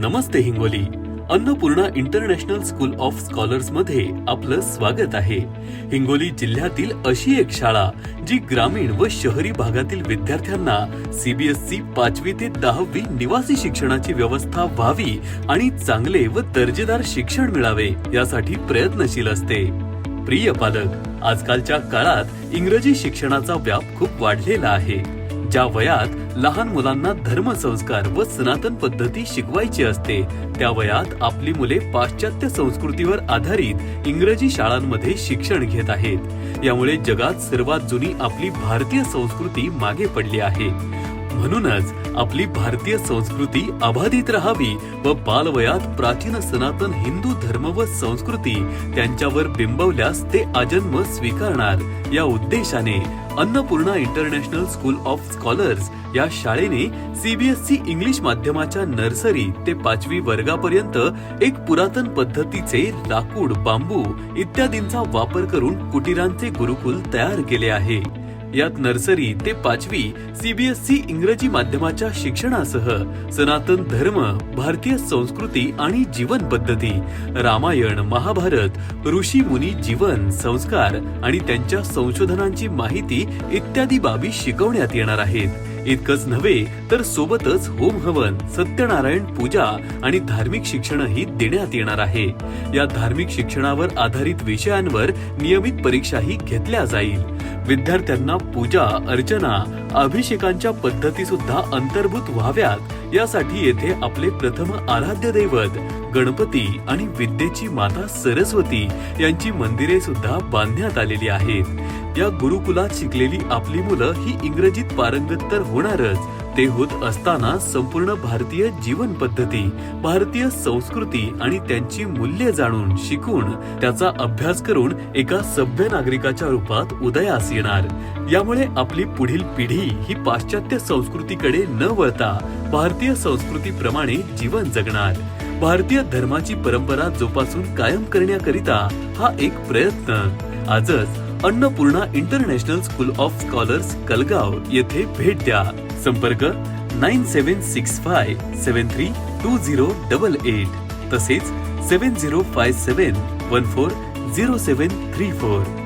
Namaste Hingoli. Annapurna international school of स्कॉलर्समध्ये आपलं स्वागत आहे. हिंगोली जिल्ह्यातील अशी एक शाळा जी ग्रामीण व शहरी भागातील विद्यार्थ्यांना सीबीएसई पाचवी ते दहावी निवासी शिक्षणाची व्यवस्था व्हावी आणि चांगले व दर्जेदार शिक्षण मिळावे यासाठी प्रयत्नशील असते. प्रिय पालक आजकालच्या काळात इंग्रजी शिक्षणाचा व्याप खूप वाढलेला आहे. ज्या वयात लहान मुलांना धर्मसंस्कार व सनातन पद्धती शिकवायची असते त्या वयात आपली मुले पाश्चात्य संस्कृतीवर आधारित इंग्रजी शाळांमध्ये शिक्षण घेत आहेत. यामुळे जगात सर्वात जुनी आपली भारतीय संस्कृती मागे पडली आहे. म्हणूनच आपली भारतीय संस्कृती अबाधित राहावी व बालवयात प्राचीन सनातन हिंदू धर्म व संस्कृती त्यांच्यावर बिंबवल्यास ते आजन्म स्वीकारणार. या उद्देशाने Annapurna international school of scholars या शाळेने सीबीएसई इंग्लिश माध्यमाच्या नर्सरी ते पाचवी वर्गापर्यंत एक पुरातन पद्धतीचे लाकूड बांबू इत्यादींचा वापर करून कुटीरांचे गुरुकुल तयार केले आहे. यात नर्सरी ते पाचवी सीबीएसई इंग्रजी माध्यमाच्या शिक्षणासह सनातन धर्म भारतीय संस्कृती आणि जीवन पद्धती रामायण महाभारत ऋषी मुनी जीवन संस्कार आणि त्यांच्या संशोधनांची माहिती इत्यादी बाबी शिकवण्यात येणार आहेत. इतकंच नव्हे तर सोबतच होम हवन सत्यनारायण पूजा आणि धार्मिक शिक्षणही देण्यात येणार आहे. या धार्मिक शिक्षणावर आधारित विषयांवर नियमित परीक्षाही घेतल्या जाईल. विद्यार्थ्यांना पूजा अर्चना अभिषेकांच्या पद्धती सुद्धा अंतर्भूत व्हाव्यात. यासाठी येथे आपले प्रथम आराध्य दैवत गणपती आणि विद्येची माता सरस्वती यांची मंदिरे सुद्धा बांधण्यात आलेली आहेत. या गुरुकुलात शिकलेली आपली मुलं ही इंग्रजीत पारंगत तर होणारच ते होत असताना संपूर्ण भारतीय जीवन पद्धती भारतीय संस्कृती आणि त्यांची मूल्ये जाणून शिकून त्याचा अभ्यास करून एका सभ्य नागरिकाच्या रूपात उदयास येणार. यामुळे आपली पुढील पिढी ही पाश्चात्य संस्कृतीकडे न वळता भारतीय संस्कृतीप्रमाणे जीवन जगणार. भारतीय धर्माची परंपरा जोपासून कायम करण्याकरिता हा एक प्रयत्न. आजच Annapurna international school of scholars Kalgaon येथे भेट द्या. संपर्क nine seven six five seven three two zero double eight. तसेच seven zero five seven one four zero seven three four.